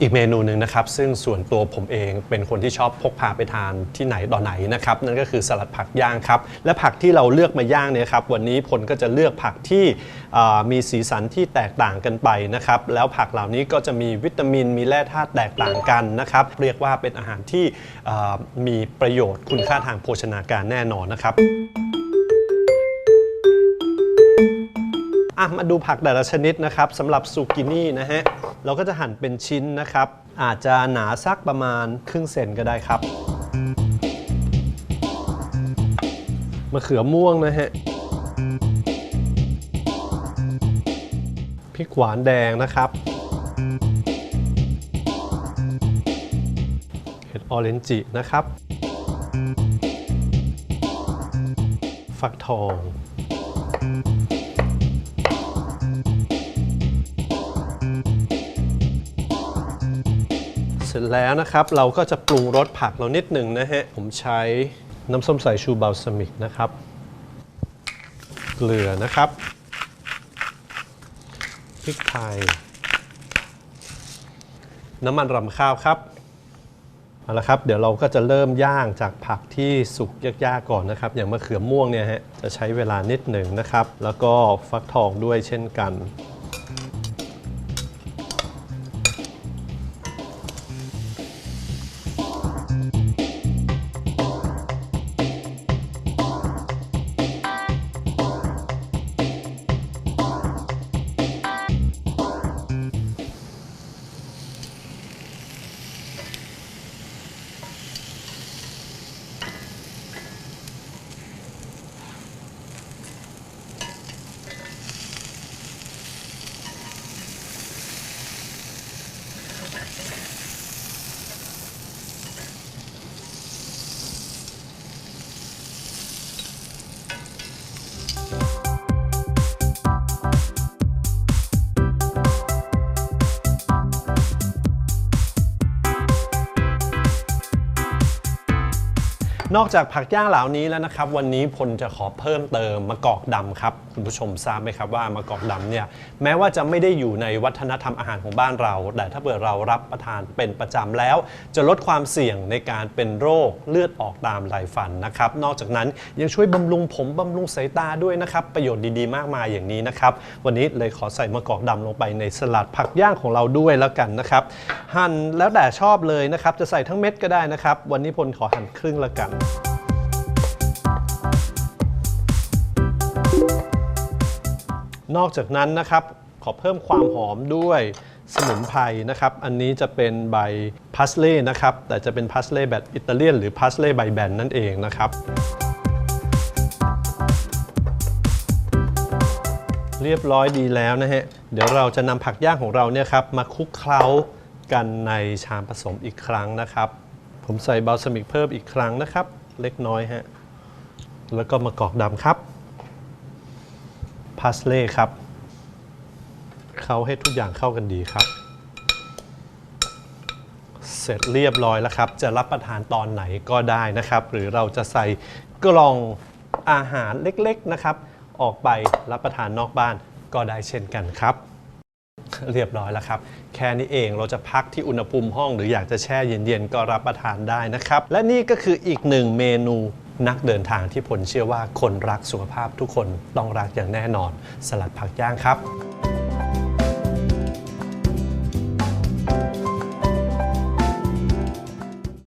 อีกเมนูหนึ่งนะครับ ซึ่งส่วนตัวผมเองเป็นคนที่ชอบพกพาไปทานที่ไหนต่อไหนนะครับ นั่นก็คือสลัดผักย่างครับ และผักที่เราเลือกมาย่างเนี่ยครับ วันนี้พลก็จะเลือกผักที่อ่ามีสีสันที่แตกต่างกันไปนะครับ แล้วผักเหล่านี้ก็จะมีวิตามินมีแร่ธาตุแตกต่างกันนะครับ เรียกว่าเป็นอาหารที่อ่ามีประโยชน์คุณค่าทางโภชนาการแน่นอนนะครับ อะมาดูผักแต่ละชนิดนะครับสำหรับซูกินี่นะฮะเราก็จะหั่นเป็นชิ้นนะครับ อาจจะหนาสักประมาณครึ่งเซนก็ได้ครับมะเขือม่วงนะฮะพริกหวานแดงนะครับเห็ดออเรนจินะครับ ฟักทอง เสร็จแล้วนะครับ เราก็จะปรุงรสผักเรานิดหนึ่งนะฮะ ผมใช้น้ำส้มสายชูบาลซามิกนะครับ เกลือนะครับ พริกไทย น้ำมันรำข้าวครับเอาละครับเดี๋ยวเราก็จะเริ่มย่างจากผักที่สุกยากๆก่อนนะครับ อย่างมะเขือม่วงเนี่ยฮะจะใช้เวลานิดหนึ่งนะครับ แล้วก็ฟักทองด้วยเช่นกัน นอกจากผักย่างเหล่านี้แล้วนะครับ วันนี้พลจะขอเพิ่มเติมมะกอกดำครับ คุณผู้ชมทราบไหมครับว่ามะกอกดำเนี่ยแม้ว่าจะไม่ได้อยู่ในวัฒนธรรมอาหารของบ้านเรา แต่ถ้าเกิดเรารับประทานเป็นประจำแล้ว จะลดความเสี่ยงในการเป็นโรคเลือดออกตามไหลฟันนะครับนอกจากนั้นยังช่วยบำรุงผมบำรุงสายตาด้วยนะครับประโยชน์ดีๆ มากมายอย่างนี้นะครับวันนี้เลยขอใส่มะกอกดำลงไปในสลัดผักย่างของเราด้วยแล้วกันนะครับหั่นแล้วแต่ชอบเลยนะครับจะใส่ทั้งเม็ดก็ได้นะครับ วันนี้พลขอหั่นครึ่งละกันนอกจากนั้นนะครับขอเพิ่มความหอมด้วยสมุนไพรนะครับ อันนี้จะเป็นใบพาสเล่นะครับ แต่จะเป็นพาสเล่แบบอิตาเลียน หรือพาสเล่ใบแบนนั่นเองนะครับ เรียบร้อยดีแล้วนะฮะ เดี๋ยวเราจะนำผักย่างของเราเนี่ยครับมาคลุกเคล้ากันในชามผสมอีกครั้งนะครับ ผมใส่บาลซามิกเพิ่มอีกครั้งนะครับ เล็กน้อยฮะ แล้วก็มะกอกดำครับ พาสเล่ครับ เขาให้ทุกอย่างเข้ากันดีครับ เสร็จเรียบร้อยแล้วครับ จะรับประทานตอนไหนก็ได้นะครับ หรือเราจะใส่กล่องอาหารเล็กๆนะครับ ออกไปรับประทานนอกบ้านก็ได้เช่นกันครับ เรียบร้อยแล้วครับ แค่นี้เองเราจะพักที่อุณหภูมิห้อง หรืออยากจะแช่เย็นๆ ก็รับประทานได้นะครับ และนี่ก็คืออีกหนึ่งเมนูนักเดินทางที่ผลเชื่อว่าคนรักสุขภาพทุกคนต้องรักอย่างแน่นอน สลัดผักย่างครับ